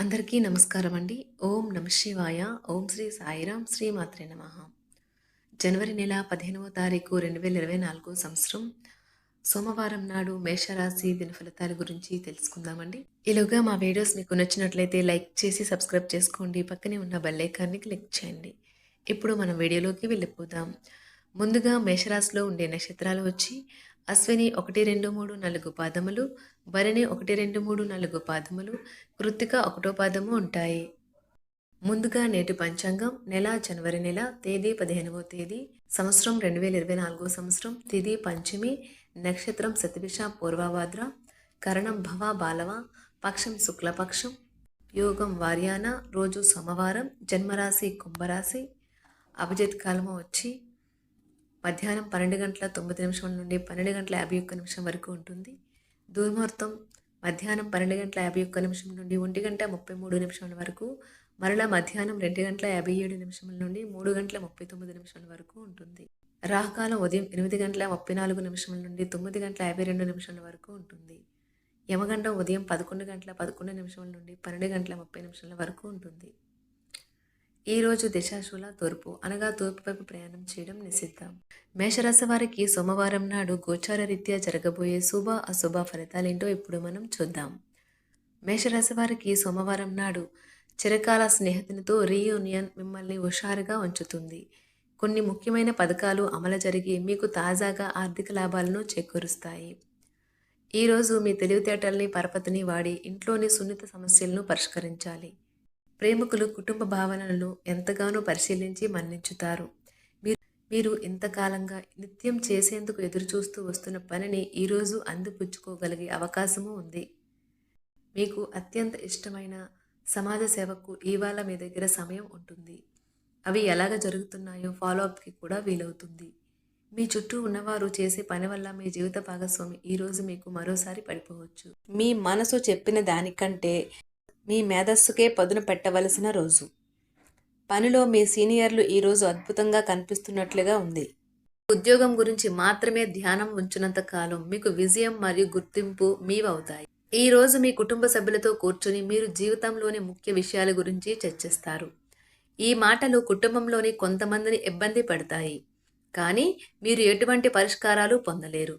అందరికీ నమస్కారం అండి. ఓం నమ శివాయ. ఓం శ్రీ సాయిరాం శ్రీ మాత్రే నమ. జనవరి నెల పదిహేనవ తారీఖు రెండు వేల ఇరవై నాలుగో సంవత్సరం. సోమవారం నాడు మేషరాశి దిన ఫలితాల గురించి తెలుసుకుందామండి. ఈలోగా మా వీడియోస్ మీకు నచ్చినట్లయితే లైక్ చేసి సబ్స్క్రైబ్ చేసుకోండి. పక్కనే ఉన్న బెల్లైకాన్ని క్లిక్ చేయండి. ఇప్పుడు మనం వీడియోలోకి వెళ్ళిపోదాం. ముందుగా మేషరాశిలో ఉండే నక్షత్రాలు వచ్చి అశ్విని ఒకటి రెండు మూడు నాలుగు పాదములు భరణి ఒకటి రెండు మూడు నాలుగు పాదములు కృత్తిక ఒకటో పాదము ఉంటాయి. ముందుగా నేటి పంచాంగం నెల జనవరి నెల తేదీ పదిహేనవ తేదీ సంవత్సరం రెండు వేల ఇరవై నాలుగో సంవత్సరం తిథి పంచమి నక్షత్రం శతభిష పూర్వభాద్ర కరణం భవ బాలవ పక్షం శుక్లపక్షం యోగం వార్యాన రోజు సోమవారం జన్మరాశి కుంభరాశి అభిజిత్ కాలము వచ్చి మధ్యాహ్నం పన్నెండు గంటల తొమ్మిది నిమిషం నుండి పన్నెండు గంటల యాభై ఒక్క నిమిషం వరకు ఉంటుంది. దుర్ముహూర్తం మధ్యాహ్నం పన్నెండు గంటల యాభై ఒక్క నిమిషం నుండి ఒంటి గంట ముప్పై మూడు నిమిషాల వరకు మరలా మధ్యాహ్నం రెండు గంటల యాభై ఏడు నిమిషం నుండి మూడు గంటల ముప్పై తొమ్మిది నిమిషాల వరకు ఉంటుంది. రాహుకాలం ఉదయం ఎనిమిది గంటల ముప్పై నాలుగు నిమిషం నుండి తొమ్మిది గంటల యాభై రెండు నిమిషాల వరకు ఉంటుంది. యమగండం ఉదయం పదకొండు గంటల పదకొండు నిమిషం నుండి పన్నెండు గంటల ముప్పై నిమిషాల వరకు ఉంటుంది. ఈరోజు దిశాశూల తూర్పు అనగా తూర్పు వైపు ప్రయాణం చేయడం నిషిద్ధం. మేషరాశి వారికి సోమవారం నాడు గోచార రీత్యా జరగబోయే శుభ అశుభ ఫలితాలేంటో ఇప్పుడు మనం చూద్దాం. మేషరాశి వారికి సోమవారం నాడు చిరకాల స్నేహితునితో రీయూనియన్ మిమ్మల్ని హుషారుగా ఉంచుతుంది. కొన్ని ముఖ్యమైన పథకాలు అమలు జరిగి మీకు తాజాగా ఆర్థిక లాభాలను చేకూరుస్తాయి. ఈరోజు మీ తెలివితేటల్ని పరపతిని వాడి ఇంట్లోని సున్నిత సమస్యలను పరిష్కరించాలి. ప్రేమికులు కుటుంబ భావనలను ఎంతగానో పరిశీలించి మన్నించుతారు. మీరు మీరు ఇంతకాలంగా నిత్యం చేసేందుకు ఎదురుచూస్తూ వస్తున్న పనిని ఈరోజు అందిపుచ్చుకోగలిగే అవకాశము ఉంది. మీకు అత్యంత ఇష్టమైన సమాజ సేవకు ఇవాళ మీ దగ్గర సమయం ఉంటుంది. అవి ఎలాగ జరుగుతున్నాయో ఫాలో అప్కి కూడా వీలవుతుంది. మీ చుట్టూ ఉన్నవారు చేసే పని వల్ల మీ జీవిత భాగస్వామి ఈరోజు మీకు మరోసారి పడిపోవచ్చు. మీ మనసు చెప్పిన దానికంటే మీ మేధస్సుకే పదును పెట్టవలసిన రోజు. పనిలో మీ సీనియర్లు ఈరోజు అద్భుతంగా కనిపిస్తున్నట్లుగా ఉంది. ఉద్యోగం గురించి మాత్రమే ధ్యానం ఉంచినంత కాలం మీకు విజయం మరియు గుర్తింపు మీవవుతాయి. ఈ రోజు మీ కుటుంబ సభ్యులతో కూర్చొని మీరు జీవితంలోని ముఖ్య విషయాల గురించి చర్చిస్తారు. ఈ మాటలు కుటుంబంలోని కొంతమందిని ఇబ్బంది పెడతాయి. కానీ మీరు ఎటువంటి పరిష్కారాలు పొందలేరు.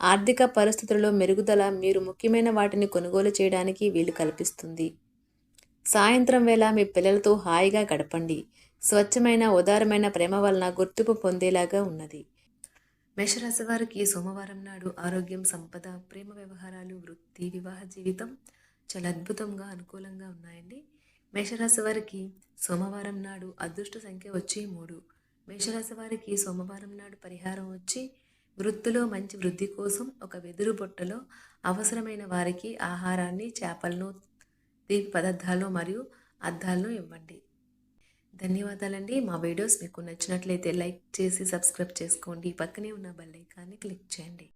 ఆర్థిక పరిస్థితుల్లో మెరుగుదల మీరు ముఖ్యమైన వాటిని కొనుగోలు చేయడానికి వీలు కల్పిస్తుంది. సాయంత్రం వేళ మీ పిల్లలతో హాయిగా గడపండి. స్వచ్ఛమైన ఉదారమైన ప్రేమ వలన గుర్తింపు పొందేలాగా ఉన్నది. మేషరాశి వారికి సోమవారం నాడు ఆరోగ్యం సంపద ప్రేమ వ్యవహారాలు వృత్తి వివాహ జీవితం చాలా అద్భుతంగా అనుకూలంగా ఉన్నాయండి. మేషరాశి వారికి సోమవారం నాడు అదృష్ట సంఖ్య వచ్చి మూడు. మేషరాశి వారికి సోమవారం నాడు పరిహారం వచ్చి వృత్తిలో మంచి వృద్ధి కోసం ఒక వెదురు బుట్టలో అవసరమైన వారికి ఆహారాన్ని చేపలను తీపి పదార్థాలు మరియు అద్దాలను ఇవ్వండి. ధన్యవాదాలండి. మా వీడియోస్ మీకు నచ్చినట్లయితే లైక్ చేసి సబ్స్క్రైబ్ చేసుకోండి. పక్కనే ఉన్న బెల్ ఐకాన్ని క్లిక్ చేయండి.